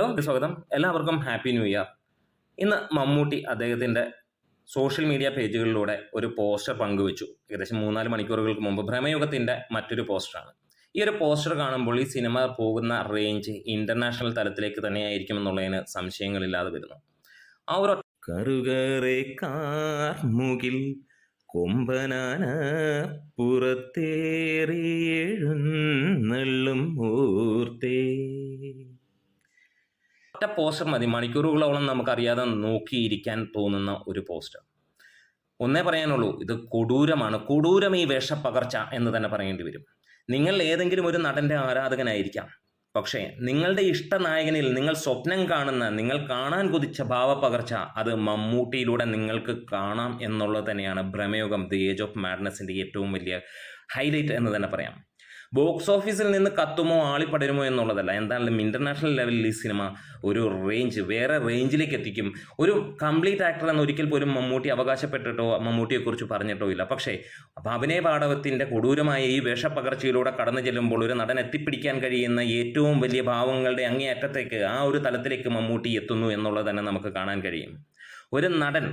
Hello സ്വാഗതം. എല്ലാവർക്കും happy new year ഇന്ന് മമ്മൂട്ടി അദ്ദേഹത്തിന്റെ സോഷ്യൽ മീഡിയ പേജുകളിലൂടെ ഒരു പോസ്റ്റർ പങ്കുവച്ചു. ഏകദേശം മൂന്നാൽ മണിക്കൂറുകൾക്ക് മുമ്പ് ഭ്രമയുഗത്തിന്റെ മറ്റൊരു പോസ്റ്ററാണ് ഈ ഒരു പോസ്റ്റർ കാണുമ്പോൾ ഈ സിനിമ പോകുന്ന റേഞ്ച് ഇന്റർനാഷണൽ തലത്തിലേക്ക് തന്നെയായിരിക്കും എന്നുള്ളതിന് സംശയങ്ങളില്ലാതെ വരുന്നു. ആ ഒരു കറുകറെ കാർമുകിൽ കൊമ്പനാന പുറത്തേറിയെഴുന്നള്ളും മൂർത്തേ ഒറ്റ പോസ്റ്റർ മതി. മണിക്കൂറുകളോളം നമുക്കറിയാതെ നോക്കിയിരിക്കാൻ തോന്നുന്ന ഒരു പോസ്റ്റർ. ഒന്നേ പറയാനുള്ളൂ ഇത് കൊടൂരമാണ്. കൊടൂരം ഈ വേഷപ്പകർച്ച എന്ന് തന്നെ പറയേണ്ടി വരും. നിങ്ങൾ ഏതെങ്കിലും ഒരു നടന്റെ ആരാധകനായിരിക്കാം. പക്ഷേ നിങ്ങളുടെ ഇഷ്ടനായകനിൽ നിങ്ങൾ സ്വപ്നം കാണുന്ന നിങ്ങൾ കാണാൻ കൊതിച്ച പകർച്ച അത് മമ്മൂട്ടിയിലൂടെ നിങ്ങൾക്ക് കാണാം എന്നുള്ളത് തന്നെയാണ് ഭ്രമയോഗം ദി ഏജ് ഓഫ് മാഡ്നസിന്റെ ഏറ്റവും വലിയ ഹൈലൈറ്റ് എന്ന് തന്നെ പറയാം. ബോക്സ് ഓഫീസിൽ നിന്ന് കത്തുമോ ആളിപ്പടരുമോ എന്നുള്ളതല്ല. എന്തായാലും ഇന്റർനാഷണൽ ലെവലിൽ ഈ സിനിമ ഒരു റേഞ്ച് വേറെ റേഞ്ചിലേക്ക് എത്തിക്കും. ഒരു കംപ്ലീറ്റ് ആക്ടർ എന്ന് ഒരിക്കൽ പോലും മമ്മൂട്ടി അവകാശപ്പെട്ടിട്ടോ മമ്മൂട്ടിയെക്കുറിച്ച് പറഞ്ഞിട്ടോ ഇല്ല. പക്ഷേ അപ്പം അഭിനയ പാടവത്തിന്റെ കൊടൂരമായ ഈ വേഷപ്പകർച്ചയിലൂടെ കടന്നു ചെല്ലുമ്പോൾ ഒരു നടൻ എത്തിപ്പിടിക്കാൻ കഴിയുന്ന ഏറ്റവും വലിയ ഭാവങ്ങളുടെ അങ്ങേയറ്റത്തേക്ക് ആ ഒരു തലത്തിലേക്ക് മമ്മൂട്ടി എത്തുന്നു എന്നുള്ളത് തന്നെ നമുക്ക് കാണാൻ കഴിയും. ഒരു നടൻ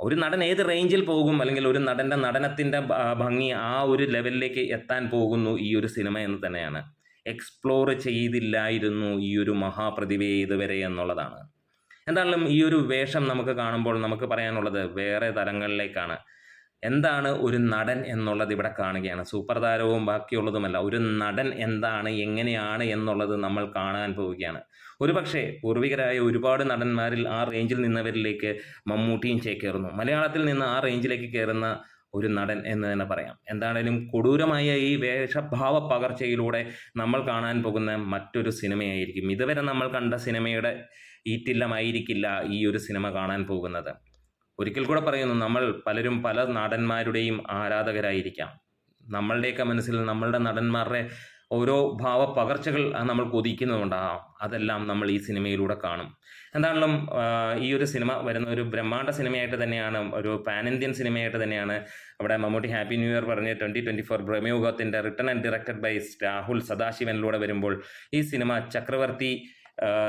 ഒരു നടൻ ഏത് റേഞ്ചിൽ പോകും? അല്ലെങ്കിൽ ഒരു നടന്റെ നടനത്തിന്റെ ഭംഗി ആ ഒരു ലെവലിലേക്ക് എത്താൻ പോകുന്നു ഈ ഒരു സിനിമ എന്ന് തന്നെയാണ്. എക്സ്പ്ലോർ ചെയ്തില്ലായിരുന്നു ഈ ഒരു മഹാപ്രതിഭയെ ഇതുവരെ എന്നുള്ളതാണ്. എന്തായാലും ഈ ഒരു വേഷം നമുക്ക് കാണുമ്പോൾ നമുക്ക് പറയാനുള്ളത് വേറെ തലങ്ങളിലേക്കാണ് എന്താണ് ഒരു നടൻ എന്നുള്ളത് ഇവിടെ കാണുകയാണ്. സൂപ്പർ താരവും ബാക്കിയുള്ളതുമല്ല. ഒരു നടൻ എന്താണ് എങ്ങനെയാണ് എന്നുള്ളത് നമ്മൾ കാണാൻ പോവുകയാണ്. ഒരുപക്ഷെ പൂർവികരായ ഒരുപാട് നടന്മാരിൽ ആ റേഞ്ചിൽ നിന്നവരിലേക്ക് മമ്മൂട്ടിയും ചേക്കേറുന്നു. മലയാളത്തിൽ നിന്ന് ആ റേഞ്ചിലേക്ക് കയറുന്ന ഒരു നടൻ എന്ന് തന്നെ പറയാം. എന്താണേലും കൊടൂരമായ ഈ വേഷഭാവ പകർച്ചയിലൂടെ നമ്മൾ കാണാൻ പോകുന്ന മറ്റൊരു സിനിമയായിരിക്കും. ഇതുവരെ നമ്മൾ കണ്ട സിനിമയുടെ ഈറ്റില്ലമായിരിക്കില്ല ഈ ഒരു സിനിമ കാണാൻ പോകുന്നത്. ഒരിക്കൽ കൂടെ പറയുന്നു നമ്മൾ പലരും പല നടന്മാരുടെയും ആരാധകരായിരിക്കാം. നമ്മളുടെയൊക്കെ മനസ്സിൽ നമ്മളുടെ നടന്മാരുടെ ഓരോ ഭാവ പകർച്ചകൾ നമ്മൾ കൊതിക്കുന്നുണ്ടാകാം അതെല്ലാം നമ്മൾ ഈ സിനിമയിലൂടെ കാണും. എന്താണെങ്കിലും ഈ ഒരു സിനിമ വരുന്ന ഒരു ബ്രഹ്മാണ്ഡ സിനിമയായിട്ട് തന്നെയാണ് ഒരു പാൻ ഇന്ത്യൻ സിനിമയായിട്ട് തന്നെയാണ് അവിടെ മമ്മൂട്ടി ഹാപ്പി ന്യൂ ഇയർ പറഞ്ഞ് twenty twenty four ബ്രഹ്മയുഗത്തിന്റെ written and directed by Rahul സദാശിവനിലൂടെ വരുമ്പോൾ ഈ സിനിമ ചക്രവർത്തി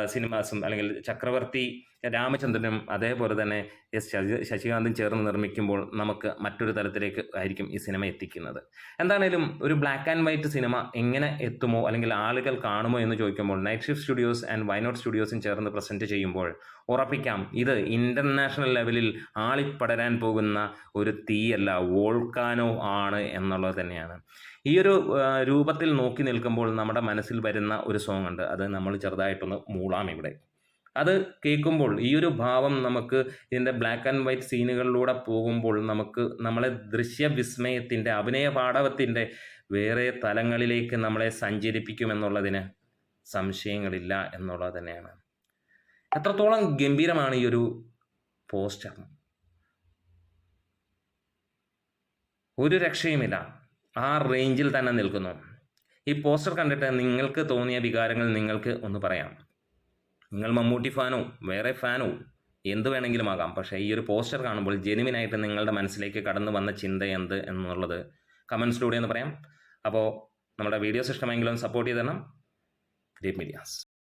സിനിമാസും അല്ലെങ്കിൽ ചക്രവർത്തി രാമചന്ദ്രനും അതേപോലെ തന്നെ എസ് ശശി ശശികാന്തും ചേർന്ന് നിർമ്മിക്കുമ്പോൾ നമുക്ക് മറ്റൊരു തരത്തിലേക്ക് ആയിരിക്കും ഈ സിനിമ എത്തിക്കുന്നത്. എന്താണേലും ഒരു ബ്ലാക്ക് ആൻഡ് വൈറ്റ് സിനിമ എങ്ങനെ എത്തുമോ അല്ലെങ്കിൽ ആളുകൾ കാണുമോ എന്ന് ചോദിക്കുമ്പോൾ night shift studios and YNOT സ്റ്റുഡിയോസും ചേർന്ന് പ്രസന്റ് ചെയ്യുമ്പോൾ ഉറപ്പിക്കാം ഇത് ഇന്റർനാഷണൽ ലെവലിൽ ആളിപ്പടരാൻ പോകുന്ന ഒരു തീയല്ല വോൾക്കാനോ ആണ് എന്നുള്ളത് തന്നെയാണ്. ഈ ഒരു രൂപത്തിൽ നോക്കി നിൽക്കുമ്പോൾ നമ്മുടെ മനസ്സിൽ വരുന്ന ഒരു സോങ് ഉണ്ട് അത് നമ്മൾ ചെറുതായിട്ടൊന്ന് മൂളാം ഇവിടെ. അത് കേൾക്കുമ്പോൾ ഈ ഒരു ഭാവം നമുക്ക് ഇതിന്റെ ബ്ലാക്ക് ആൻഡ് വൈറ്റ് സീനുകളിലൂടെ പോകുമ്പോൾ നമുക്ക് നമ്മളെ ദൃശ്യവിസ്മയത്തിന്റെ അഭിനയ പാഠവത്തിന്റെ വേറെ തലങ്ങളിലേക്ക് നമ്മളെ സഞ്ചരിപ്പിക്കുമെന്നുള്ളതിന് സംശയങ്ങളില്ല എന്നുള്ളത് തന്നെയാണ്. എത്രത്തോളം ഗംഭീരമാണ് ഈ ഒരു പോസ്റ്റർ. ഒരു രക്ഷയുമില്ല. ആ റേഞ്ചിൽ തന്നെ നിൽക്കുന്നു. ഈ പോസ്റ്റർ കണ്ടിട്ട് നിങ്ങൾക്ക് തോന്നിയ വികാരങ്ങൾ നിങ്ങൾക്ക് ഒന്ന് പറയാം. നിങ്ങൾ മമ്മൂട്ടി ഫാനോ വേറെ ഫാനോ എന്ത് വേണമെങ്കിലും ആകാം. പക്ഷേ ഈ ഒരു പോസ്റ്റർ കാണുമ്പോൾ ജെനുവിനായിട്ട് നിങ്ങളുടെ മനസ്സിലേക്ക് കടന്നു വന്ന ചിന്ത എന്ത് എന്നുള്ളത് കമൻസിലൂടെ എന്ന് പറയാം. അപ്പോൾ നമ്മുടെ വീഡിയോസ് ഇഷ്ടമെങ്കിലും സപ്പോർട്ട് ചെയ്ത് തരണം. Great medias.